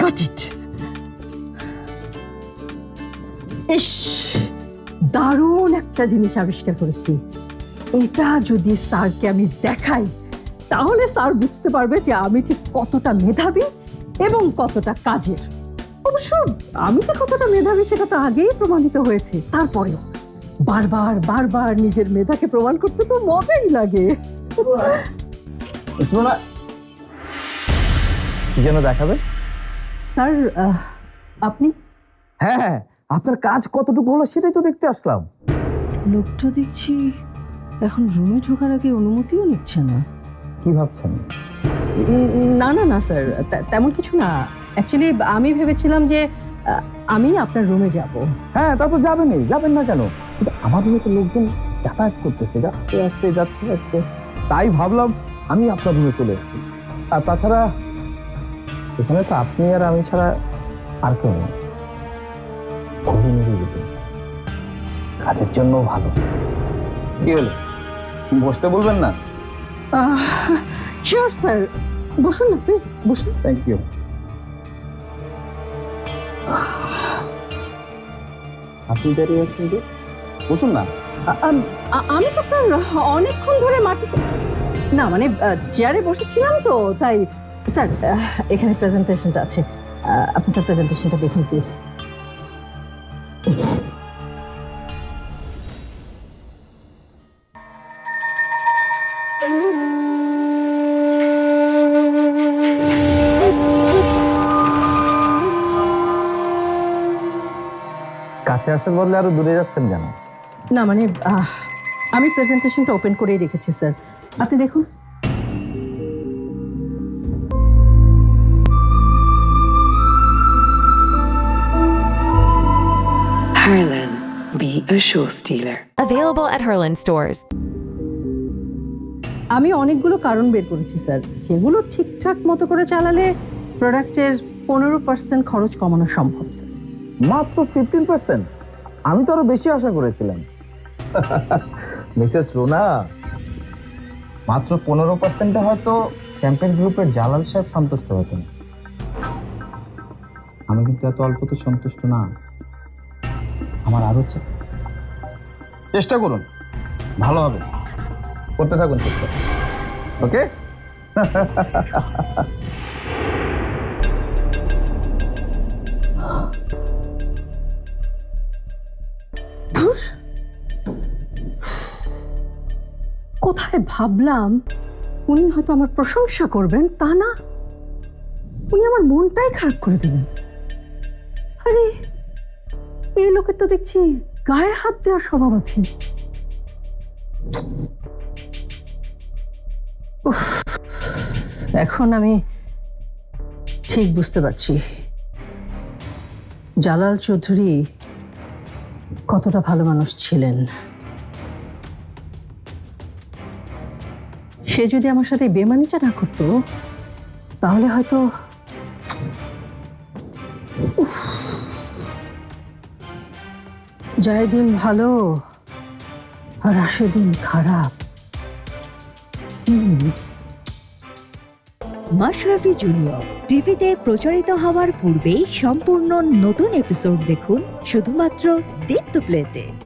Got it ইস দারুণ একটা জিনিস আবিষ্কার করেছি। এটা যদি স্যারকে আমি দেখাই তাহলে স্যার বুঝতে পারবে যে আমি ঠিক কতটা মেধাবী এবং কতটা কাজের। অবশ্য আমি যে কতটা মেধাবী সেটা তো আগেই প্রমাণিত হয়েছে। তারপরেও বারবার বারবার নিজের মেধাকে প্রমাণ করতে তো মজাই লাগে। যেন দেখাবে? স্যার আপনি? হ্যাঁ হ্যাঁ আপনার কাজ কতটুকু হলো সেটাই তো দেখতে আসলাম। লোকটা দেখছি এখন রুমে ঢোকার আগে অনুমতিও নিচ্ছে না। কি ভাবছেন? না না না স্যার তেমন কিছু না। অ্যাকচুয়ালি আমি ভেবেছিলাম যে আমি আপনার রুমে যাব। হ্যাঁ তা তো যাবেনই যাবেন না কেন? কিন্তু আমার রুমে তো লোকজন যাতায়াত করতেছে যাচ্ছে আসছে যাচ্ছে আসছে তাই ভাবলাম আমি আপনার রুমে চলে এসেছি আর তাছাড়া এখানে তো আপনি আর আমি ছাড়া আর কেউ নেই। মেরে যেতে কাজের জন্য ভালো। কি হলো? বসতে বলবেন না? শিওর স্যার বসুন না প্লিজ বসুন। থ্যাংক ইউ আপনি দাঁড়িয়ে আছেন যে? বসুন না। আমি তো স্যার অনেকক্ষণ ধরে মাটিতে না মানে চেয়ারে বসেছিলাম তো তাই স্যার এখানে প্রেজেন্টেশনটা আছে। আপনি স্যার প্রেজেন্টেশনটা দেখুন প্লিজ এই যে। কাছে আসার বদলে আরও দূরে যাচ্ছেন কেন? না মানে আমি প্রেজেন্টেশনটা ওপেন করেই রেখেছি স্যার আপনি দেখুন। Be a show stealer. Available at Herland stores. আমি অনেকগুলো কারণ বের করেছি স্যার। সেগুলো ঠিকঠাক মতো করে চালালে প্রোডাক্টের পনেরো পার্সেন্ট খরচ কমানো সম্ভব স্যার। মাত্র ফিফটিন পার্সেন্ট আমি তো আরও বেশি আশা করেছিলাম। মিসেস রোনা মাত্র পনেরো পার্সেন্টে হয়তো ক্যাম্পেন গ্রুপের জালাল সাহেব সন্তুষ্ট হতেন। আমি কিন্তু এত অল্পতে সন্তুষ্ট না। আমার আরও চাই চেষ্টা করুন। ভালো হবে। করতে থাকুন চেষ্টা। ওকে। কোথায় ভাবলাম উনি হয়তো আমার প্রশংসা করবেন, তা না। উনি আমার মনটাই খারাপ করে দিলেন। আরে, এই লোকের তো দেখছি গায়ে হাত দেওয়ার স্বভাব আছে এখন আমি ঠিক বুঝতে পারছি জালাল চৌধুরী কতটা ভালো মানুষ ছিলেন সে যদি আমার সাথে বেমানিটা না করতো, তাহলে হয়তো উফ। যায় দিন ভালো আর দিন খারাপ। মাশরাফি জুনিয়র, টিভিতে প্রচারিত হওয়ার পূর্বেই সম্পূর্ণ নতুন এপিসোড দেখুন শুধুমাত্র দীপ্ত প্লেতে